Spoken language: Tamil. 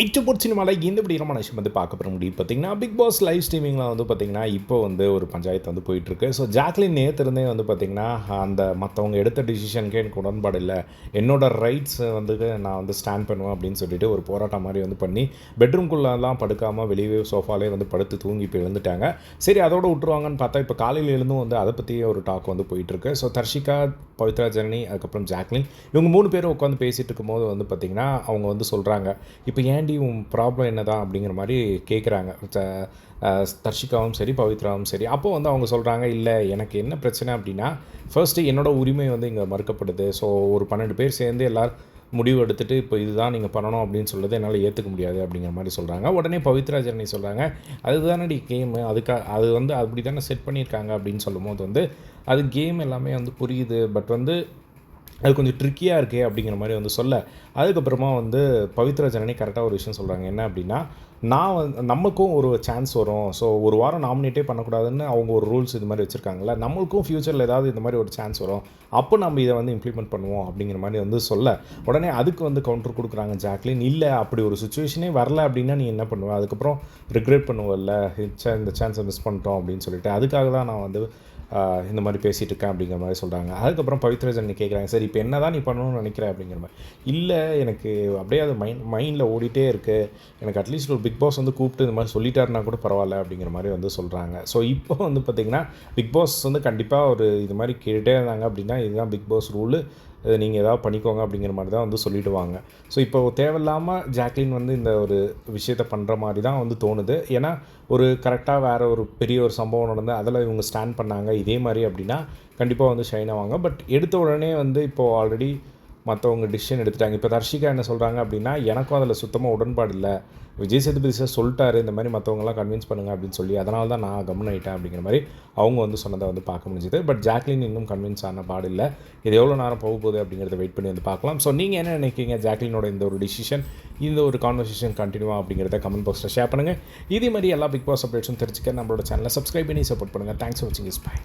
இட்டுப்போட் சினிமாவில் இந்த இப்படியான விஷயம் வந்து பார்க்க போகிற முடியும் பார்த்தீங்கன்னா பிக் பாஸ் லைவ் ஸ்ட்ரீமிங்கில் வந்து பார்த்தீங்கன்னா இப்போ வந்து ஒரு பஞ்சாயத்து வந்து போயிட்டுருக்கு ஸோ ஜாக்லின் நேற்றுருந்தே வந்து பார்த்தீங்கன்னா அந்த மற்றவங்க எடுத்த டிசிஷனுக்கு எனக்கு உடன்பாடு இல்லை. என்னோடய ரைட்ஸ் வந்து நான் வந்து ஸ்டாண்ட் பண்ணுவேன் அப்படின்னு சொல்லிட்டு ஒரு போராட்டம் மாதிரி வந்து பண்ணி பெட்ரூம்குள்ளெல்லாம் படுக்காமல் வெளியே சோஃபாலே வந்து படுத்து தூங்கி இப்போ எழுந்துட்டாங்க. சரி அதோட விட்டுருவாங்கன்னு பார்த்தா இப்போ காலையில் எழுந்தும் வந்து அதை பற்றியே ஒரு டாக் வந்து போயிட்டுருக்கு ஸோ தர்ஷிகா பவித்ரா ஜனனி அதுக்கப்புறம் ஜாக்லின் இவங்க மூணு பேரும் உட்காந்து பேசிகிட்டு இருக்கும்போது வந்து பார்த்திங்கன்னா அவங்க வந்து சொல்கிறாங்க இப்போ ஏன் ஏன்டி உன் ப்ராப்ளம் என்னதான் அப்படிங்கிற மாதிரி கேட்குறாங்க தர்ஷிகாவும் சரி பவித்ராவும் சரி. அப்போது வந்து அவங்க சொல்கிறாங்க இல்லை எனக்கு என்ன பிரச்சனை அப்படின்னா ஃபர்ஸ்ட்டு என்னோடய உரிமை வந்து இங்கே மறுக்கப்படுது. ஸோ ஒரு பன்னெண்டு பேர் சேர்ந்து எல்லோரும் முடிவு எடுத்துகிட்டு இப்போ இதுதான் நீங்கள் பண்ணணும் அப்படின்னு சொல்கிறது என்னால் ஏற்றுக்க முடியாது அப்படிங்கிற மாதிரி சொல்கிறாங்க உடனே பவித்ரா ஜெர்னி சொல்கிறாங்க அதுதானடி கேமு அதுக்காக அது வந்து அப்படி தானே செட் பண்ணியிருக்காங்க அப்படின்னு சொல்லும்போது வந்து அது கேம் எல்லாமே வந்து புரியுது. பட் வந்து அது கொஞ்சம் ட்ரிக்கியாக இருக்கே அப்படிங்கிற மாதிரி வந்து சொல்ல. அதுக்கப்புறமா வந்து பவித்ரா ஜனனி கரெக்டாக ஒரு விஷயம் சொல்கிறாங்க என்ன அப்படின்னா நான் வந்து நமக்கும் ஒரு சான்ஸ் வரும். ஸோ ஒரு வாரம் நாமினேட்டே பண்ணக்கூடாதுன்னு அவங்க ஒரு ரூல்ஸ் இது மாதிரி வச்சுருக்காங்கல்ல நம்மளுக்கும் ஃப்யூச்சரில் ஏதாவது இந்த மாதிரி ஒரு சான்ஸ் வரும். அப்போ நம்ம இதை வந்து இம்ப்ளிமெண்ட் பண்ணுவோம் அப்படிங்கிற மாதிரி வந்து சொல்ல. உடனே அதுக்கு வந்து கவுண்டர் கொடுக்குறாங்க ஜாக்லின். இல்லை அப்படி ஒரு சுச்சுவேஷனே வரல அப்படின்னா நீ என்ன பண்ணுவேன் அதுக்கப்புறம் ரிக்ரெட் பண்ணுவல்ல. இந்த சான்ஸை மிஸ் பண்ணிட்டோம் அப்படின்னு சொல்லிட்டு. அதுக்காக தான் நான் வந்து இந்த மாதிரி பேசிகிட்டு இருக்கேன் அப்படிங்கிற மாதிரி சொல்கிறாங்க அதுக்கப்புறம் பவித்ரஜன் கேட்குறாங்க சரி இப்போ என்ன தான் நீ பண்ணணும்னு நினைக்கிறேன் அப்படிங்கிற மாதிரி. இல்லை எனக்கு அப்படியே அது மைண்ட் மைண்டில் ஓடிட்டே இருக்குது எனக்கு அட்லீஸ்ட் ஒரு பிக் பாஸ் வந்து கூப்பிட்டு இந்த மாதிரி சொல்லிட்டாருனா கூட பரவாயில்ல அப்படிங்கிற மாதிரி வந்து சொல்கிறாங்க ஸோ இப்போ வந்து பார்த்திங்கன்னா பிக் பாஸ் வந்து கண்டிப்பாக ஒரு இது மாதிரி கேட்டுகிட்டே இருந்தாங்க அப்படின்னா இதுதான் பிக் பாஸ் ரூலு நீங்கள் ஏதாவது பண்ணிக்கோங்க அப்படிங்கிற மாதிரி தான் வந்து சொல்லிவிடுவாங்க ஸோ இப்போ தேவையில்லாமல் ஜாக்லின் வந்து இந்த ஒரு விஷயத்த பண்ணுற மாதிரி தான் வந்து தோணுது. ஏன்னா ஒரு கரெக்டாக வேறு ஒரு பெரிய ஒரு சம்பவம் நடந்து அதில் இவங்க ஸ்டாண்ட் பண்ணாங்க இதே மாதிரி அப்படின்னா கண்டிப்பாக வந்து ஷைன் ஆவாங்க. பட் எடுத்த உடனே வந்து இப்போது ஆல்ரெடி மற்றவங்க டிசிஷன் எடுத்துட்டாங்க. இப்போ தர்ஷிகா என்ன சொல்கிறாங்க அப்படின்னா எனக்கும் அதில் சுத்தமாக உடன்பாடு இல்லை. விஜய் சேதுபதி சார் சொல்லிட்டாரு இந்த மாதிரி மற்றவங்களாம் கன்வின்ஸ் பண்ணுங்க அப்படின்னு சொல்லி அதனால தான் நான் கவனம் ஆகிட்டேன் அப்படிங்கிற மாதிரி அவங்க வந்து சொன்னதை வந்து பார்க்க முடிஞ்சுது. பட் ஜாக்லின் இன்னும் கன்வின்ஸ் ஆன பாடு இல்லை. இது எவ்வளோ நேரம் போக போகுது அப்படிங்கிறத வெயிட் பண்ணி வந்து பார்க்கலாம். ஸோ நீங்கள் என்ன நினைக்கிறீங்க? ஜாக்லினோட இந்த ஒரு டிசிஷன் இந்த ஒரு கான்வர்சேஷன் கண்டினியூவா அப்படிங்கிறத கமெண்ட் பாக்ஸில் ஷேர் பண்ணுங்கள் இதே மாதிரி எல்லா பிக் பாஸ் அப்டேட்ஸும் தெரிஞ்சுக்க நம்மளோட சேனலை சப்ஸ்கிரைப் பண்ணி சப்போர்ட் பண்ணுங்கள் தேங்க்ஸ் ஃபார் வாட்சிங் இஸ் பை